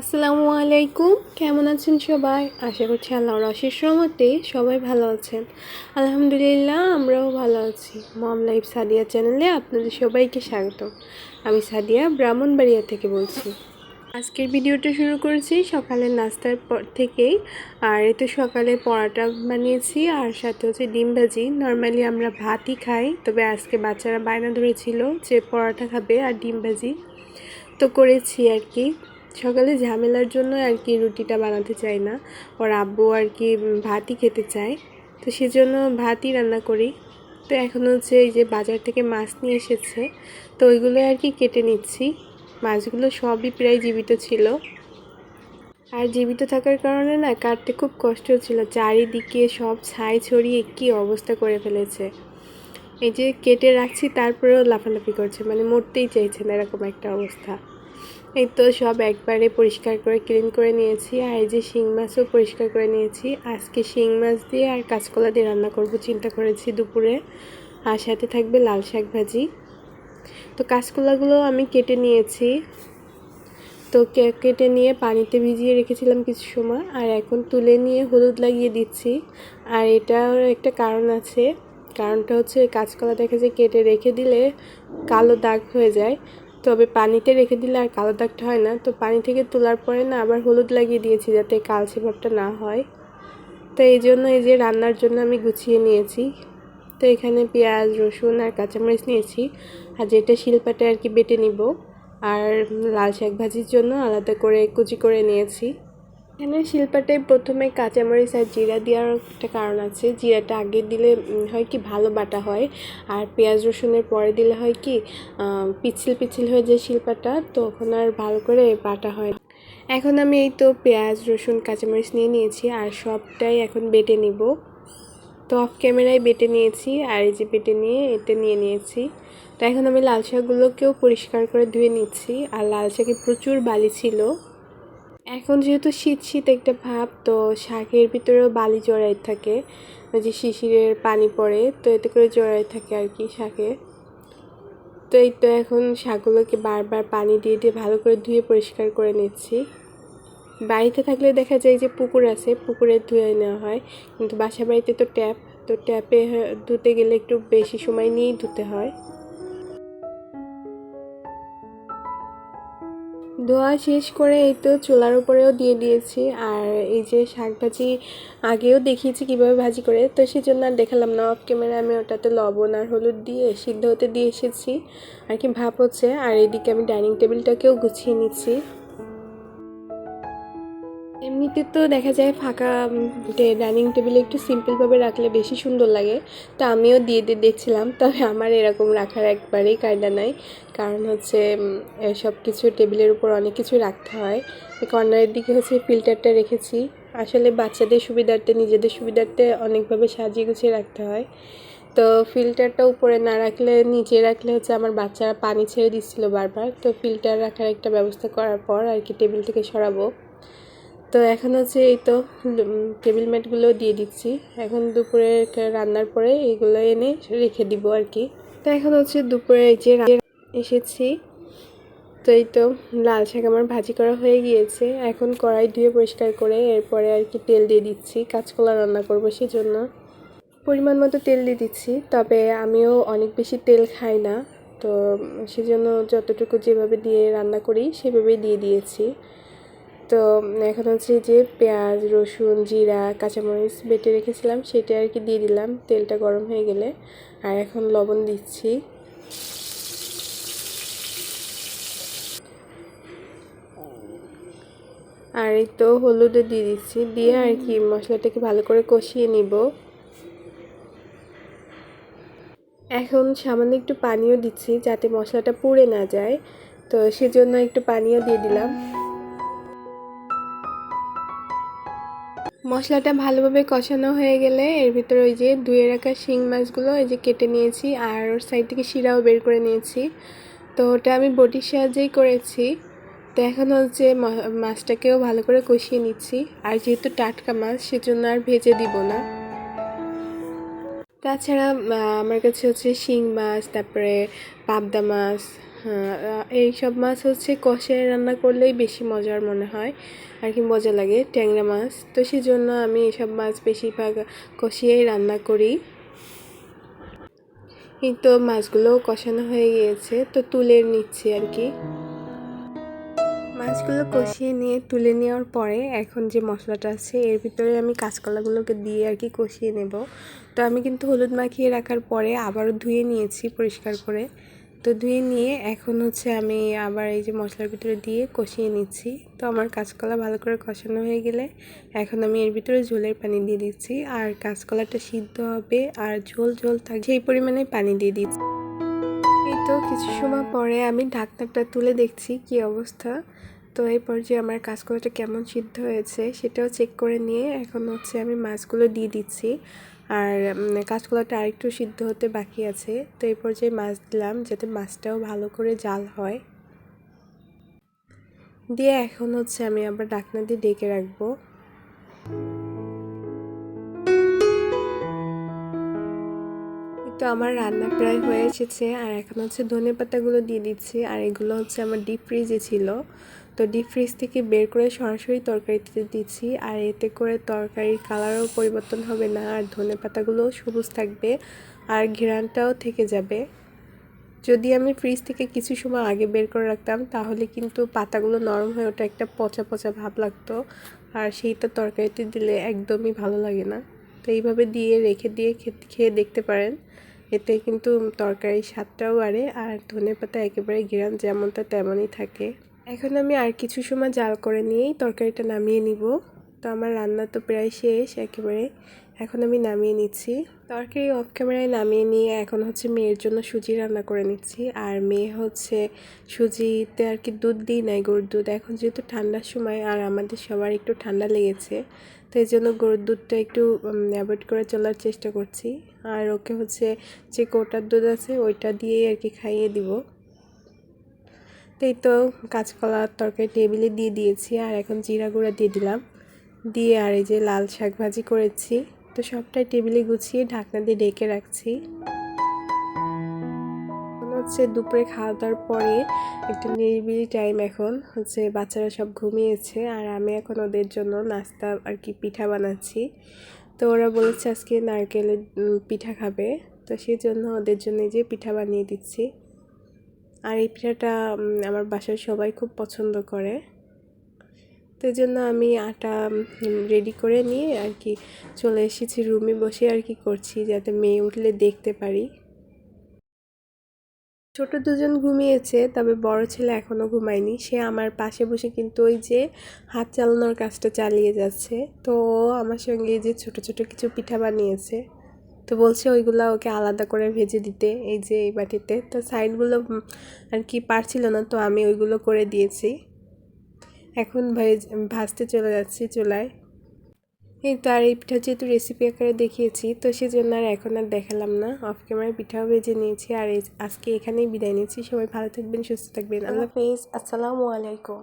আসসালামু আলাইকুম। কেমন আছেন সবাই? আশা করছি আল্লাহর অশেষ রহমতে সবাই ভালো আছেন। আলহামদুলিল্লাহ, আমরাও ভালো আছি। মম লাইফ সাদিয়া চ্যানেলে আপনাদের সবাইকে স্বাগত। আমি সাদিয়া, ব্রাহ্মণবাড়িয়া থেকে বলছি। আজকের ভিডিওটা শুরু করেছি সকালের নাস্তার পর থেকেই। আর এই তো সকালে পরোটা বানিয়েছি, আর সাথে হচ্ছে ডিম ভাজি। নর্মালি আমরা ভাতই খাই, তবে আজকে বাচ্চারা বায়না ধরেছিল যে পরোটা খাবে আর ডিম ভাজি। তো করেছি আর কি। সকালে ঝামেলার জন্য আর কি রুটিটা বানাতে চাই না। ওর আব্বু আর কি ভাতই খেতে চায়। তো সেজন্য ভাতই রান্না করি। তো এখন হচ্ছে এই যে বাজার থেকে মাছ নিয়ে এসেছে, তো ওইগুলো আর কি কেটে নিচ্ছি। মাছগুলো সবই প্রায় জীবিত ছিল। আর জীবিত থাকার কারণে না কাটতে খুব কষ্ট ছিল চারিদিকে সব ছাই ছড়িয়ে কী অবস্থা করে ফেলেছে। এই যে কেটে রাখছি, তারপরেও লাফালাফি করছে। মানে মরতেই চাইছে না এরকম একটা অবস্থা। এই তো সব একবারে পরিষ্কার করে ক্লিন করে নিয়েছি, আর এই যে শিং মাছও পরিষ্কার করে নিয়েছি। আজকে শিং মাছ দিয়ে আর কাঁচকলা দিয়ে রান্না করব, চিন্তা করেছি দুপুরে। আর সাথে থাকবে লাল শাক ভাজি। তো কাঁচকলাগুলো আমি কেটে নিয়েছি। তো কেটে নিয়ে পানিতে ভিজিয়ে রেখেছিলাম কিছু সময়, আর এখন তুলে নিয়ে হলুদ লাগিয়ে দিচ্ছি। আর এটার একটা কারণ আছে। কারণটা হচ্ছে কাঁচকলা দেখা যায় কেটে রেখে দিলে কালো দাগ হয়ে যায়। তবে পানিতে রেখে দিলে আর কালো দাগটা হয় না। তো পানি থেকে তোলার পরে না আবার হলুদ লাগিয়ে দিয়েছি যাতে কালচে ভাবটা না হয়। তো এই জন্য এই যে রান্নার জন্য আমি গুছিয়ে নিয়েছি। তো এখানে পেঁয়াজ, রসুন আর কাঁচামরিচ নিয়েছি। আর যেটা শিলপাটে আর কি বেটে নিব। আর লাল শাক ভাজির জন্য আলাদা করে কুচি করে নিয়েছি। এখানে শিল্পাটে প্রথমে কাঁচামরিচ আর জিরা দেওয়ার একটা কারণ আছে। জিরাটা আগে দিলে হয় কি ভালো বাটা হয়, আর পেঁয়াজ রসুনের পরে দিলে হয় কি পিছিল পিছিল হয়ে যায় শিল্পাটা, তখন আর ভালো করে বাটা হয় এখন আমি এই তো পেঁয়াজ, রসুন, কাঁচামরিচ নিয়ে নিয়েছি, আর সবটাই এখন বেটে নিব। তো অফ ক্যামেরায় বেটে নিয়েছি, আর এই যে বেটে নিয়ে এতে নিয়ে নিয়েছি। তো এখন আমি লাল শাকগুলোকেও পরিষ্কার করে ধুয়ে নিচ্ছি, আর লাল শাকে প্রচুর বালি ছিল। এখন যেহেতু শীত শীত একটা ভাব, তো শাকের ভিতরেও বালি জড়াই থাকে। ওই যে শিশিরের পানি পড়ে, তো এতে করে জড়াই থাকে আর কি শাকে। তো এই তো এখন শাকগুলোকে বারবার পানি দিয়ে দিয়ে ভালো করে ধুয়ে পরিষ্কার করে নিচ্ছি। বাড়িতে থাকলে দেখা যায় যে পুকুর আছে, পুকুরে ধুয়ে নেওয়া হয়। কিন্তু বাসা বাড়িতে তো ট্যাপ, তো ট্যাপে ধুতে গেলে একটু বেশি সময় নিয়েই ধুতে হয়। ধোয়া শেষ করে এই তো চুলার উপরেও দিয়ে দিয়েছি। আর এই যে শাক ভাজি আগেও দেখিয়েছি কীভাবে ভাজি করে, তো সেই জন্য আর দেখালাম না অফ ক্যামেরা আমি ওটাতে লবণ আর হলুদ দিয়ে সিদ্ধ হতে দিয়ে এসেছি। আর কি ভাপ হচ্ছে। আর এদিকে আমি ডাইনিং টেবিলটাকেও গুছিয়ে নিচ্ছি। এমনিতে তো দেখা যায় ফাঁকা ডাইনিং টেবিলে একটু সিম্পলভাবে রাখলে বেশি সুন্দর লাগে। তো আমিও দিয়ে দিয়ে দেখছিলাম, তবে আমার এরকম রাখার একবারেই কায়দা নাই। কারণ হচ্ছে সব কিছু টেবিলের উপর অনেক কিছু রাখতে হয়। কর্নারের দিকে হচ্ছে ফিল্টারটা রেখেছি। আসলে বাচ্চাদের সুবিধার্থে, নিজেদের সুবিধার্থে অনেকভাবে সাজিয়ে গুছিয়ে রাখতে হয়। তো ফিল্টারটা উপরে না রাখলে, নিচে রাখলে হচ্ছে আমার বাচ্চারা পানি ছেড়ে দিচ্ছিল বারবার। তো ফিল্টার রাখার একটা ব্যবস্থা করার পর আর কি টেবিল থেকে সরাবো। তো এখন হচ্ছে এই তো টেবিল ম্যাটগুলো দিয়ে দিচ্ছি। এখন দুপুরে রান্নার পরে এগুলো এনে রেখে দিব আর কি। তো এখন হচ্ছে দুপুরে এই যে এসেছি। তো এই তো লাল শাক আমার ভাজি করা হয়ে গিয়েছে। এখন কড়াই ধুয়ে পরিষ্কার করে এরপরে আর কি তেল দিয়ে দিচ্ছি। কাঁচকলা রান্না করব সেজন্য। পরিমাণ মতো তেল দিয়ে দিচ্ছি, তবে আমিও অনেক বেশি তেল খাই না। তো সেজন্য যতটুকু যেভাবে দিয়ে রান্না করি সেভাবেই দিয়ে দিয়েছি। তো এখন হচ্ছে যে পেঁয়াজ, রসুন, জিরা, কাঁচামরিচ বেটে রেখেছিলাম, সেটা আর কি দিয়ে দিলাম, তেলটা গরম হয়ে গেলে। আর এখন লবণ দিচ্ছি। আর এই তো হলুদও দিয়ে দিচ্ছি, দিয়ে আর কি মশলাটাকে ভালো করে কষিয়ে নিব। এখন সামান্য একটু পানিও দিচ্ছি যাতে মশলাটা পুড়ে না যায়, তো সেজন্য একটু পানিও দিয়ে দিলাম। মশলাটা ভালোভাবে কষানো হয়ে গেলে এর ভিতরে ওই যে ধুয়ে রাখা শিং মাছগুলো এই যে কেটে নিয়েছি আর ওর সাইড থেকে শিরাও বের করে নিয়েছি। তো ওটা আমি বটির সাহায্যেই করেছি। তো এখন হচ্ছে মাছটাকেও ভালো করে কষিয়ে নিচ্ছি। আর যেহেতু টাটকা মাছ, সেজন্য আর ভেজে দিব না। তাছাড়া আমার কাছে হচ্ছে শিং মাছ, তারপরে পাবদা মাছ এই সব মাছ হচ্ছে কষে রান্না করলেই বেশি মজার মনে হয়, আর কি মজা লাগে ট্যাংরা মাছ। তো সেই জন্য আমি এসব মাছ বেশিরভাগ কষিয়েই রান্না করি। এই তো মাছগুলোও কষানো হয়ে গিয়েছে, তো তুলে নিচ্ছি আর কি। মাছগুলো কষিয়ে নিয়ে, তুলে নেওয়ার পরে এখন যে মশলাটা আছে, এর ভিতরে আমি কাঁচকলাগুলোকে দিয়ে আর কি কষিয়ে নেব। তো আমি কিন্তু হলুদ মাখিয়ে রাখার পরে আবারও ধুয়ে নিয়েছি পরিষ্কার করে। তো ধুয়ে নিয়ে এখন হচ্ছে আমি আবার এই যে মশলার ভিতরে দিয়ে কষিয়ে নিচ্ছি। তো আমার কাঁচকলা ভালো করে কষানো হয়ে গেলে এখন আমি এর ভিতরে ঝোলের পানি দিয়ে দিচ্ছি। আর কাঁচকলাটা সিদ্ধ হবে আর ঝোল ঝোল থাকবে সেই পরিমাণে পানি দিয়ে দিচ্ছি। এই তো কিছু সময় পরে আমি ঢাকনাটা তুলে দেখছি কি অবস্থা। তো এই পর্যায়ে আমার কাঁচকলাটা কেমন সিদ্ধ হয়েছে সেটাও চেক করে নিয়ে এখন হচ্ছে আমি মাছগুলো দিয়ে দিচ্ছি। আর কাঁচকলাটা আরেকটু সিদ্ধ হতে বাকি আছে। তো এই পর্যায়ে মাছ দিলাম যাতে মাছটাও ভালো করে জাল হয়। দিয়ে এখন হচ্ছে আমি আবার ডাকনা দিয়ে ডেকে রাখব। তো আমার রান্না প্রায় হয়ে এসেছে। আর এখন হচ্ছে ধনে পাতাগুলো দিয়ে দিচ্ছি। আর এগুলো হচ্ছে আমার ডিপ ফ্রিজে ছিল। তো ডিপ ফ্রিজ থেকে বের করে সরাসরি তরকারিতে দিচ্ছি, আর এতে করে তরকারির কালারও পরিবর্তন হবে না, আর ধনে পাতাগুলোও সবুজ থাকবে, আর ঘেরানটাও থেকে যাবে। যদি আমি ফ্রিজ থেকে কিছু সময় আগে বের করে রাখতাম, তাহলে কিন্তু পাতাগুলো নরম হয়ে ওটা একটা পচা পচা ভাব লাগতো, আর সেইটা তরকারিতে দিলে একদমই ভালো লাগে না। তো এইভাবে দিয়ে রেখে দিয়ে খেয়ে দেখতে পারেন। এতে কিন্তু তরকারির স্বাদটাও বাড়ে, আর ধনে পাতা একেবারে ঘেরান যেমনটা তেমনই থাকে। এখন আমি আর কিছু সময় জাল করে নিয়েই তরকারিটা নামিয়ে নিব। তো আমার রান্না তো প্রায় শেষ একেবারে। এখন আমি নামিয়ে নিচ্ছি। তরকারি অফ ক্যামেরায় নামিয়ে নিয়ে এখন হচ্ছে মেয়ের জন্য সুজি রান্না করে নিচ্ছি। আর মেয়ে হচ্ছে সুজিতে আর কি দুধ দিই নাই, গরুর দুধ। এখন যেহেতু ঠান্ডার সময় আর আমাদের সবার একটু ঠান্ডা লেগেছে, তো এই জন্য গরুর দুধটা একটু অ্যাভয়েড করে চলার চেষ্টা করছি। আর ওকে হচ্ছে যে কোটার দুধ আছে ওইটা দিয়েই আর কি খাইয়ে দিব। এই তো কাঁচকলার তরকারি টেবিলে দিয়ে দিয়েছি আর এখন জিরা গুঁড়া দিয়ে দিলাম। দিয়ে আর এই যে লাল শাক ভাজি করেছি। তো সবটাই টেবিলে গুছিয়ে ঢাকনা দিয়ে ডেকে রাখছি। হচ্ছে দুপুরে খাওয়া দাওয়ার পরে একটা নিরিবিলি টাইম এখন। হচ্ছে বাচ্চারা সব ঘুমিয়েছে আর আমি এখন ওদের জন্য নাস্তা আর কি পিঠা বানাচ্ছি। তো ওরা বলেছে আজকে নারকেলের পিঠা খাবে। তো সেই জন্য ওদের জন্য যে পিঠা বানিয়ে দিচ্ছি। আর এই পিঠাটা আমার বাসার সবাই খুব পছন্দ করে। তো এই জন্য আমি আটা রেডি করে নিয়ে আর কি চলে এসেছি রুমে বসে আর কি করছি, যাতে মেয়ে উঠলে দেখতে পারি। ছোট দুজন ঘুমিয়েছে, তবে বড় ছেলে এখনও ঘুমায়নি। সে আমার পাশে বসে কিন্তু ওই যে হাত চালানোর কাজটা চালিয়ে যাচ্ছে। তো আমার সঙ্গে এই যে ছোট ছোট কিছু পিঠা বানিয়েছে। তো বলছে ওইগুলো ওকে আলাদা করে ভেজে দিতে, এই যে এই বাটিতে। তো সাইডগুলো আর কি পারছিল না, তো আমি ওইগুলো করে দিয়েছি। এখন ভেজ, ভাজতে চলে যাচ্ছি চুলায়। এই তো আর এই পিঠা যেহেতু রেসিপি আকারে দেখিয়েছি, তো সেজন্য আর এখন আর দেখালাম না। অফ ক্যামেরায় পিঠাও ভেজে নিয়েছি আর আজকে এখানেই বিদায় নিয়েছি সবাই ভালো থাকবেন, সুস্থ থাকবেন। আল্লাহ হাফেজ। আসসালামু আলাইকুম।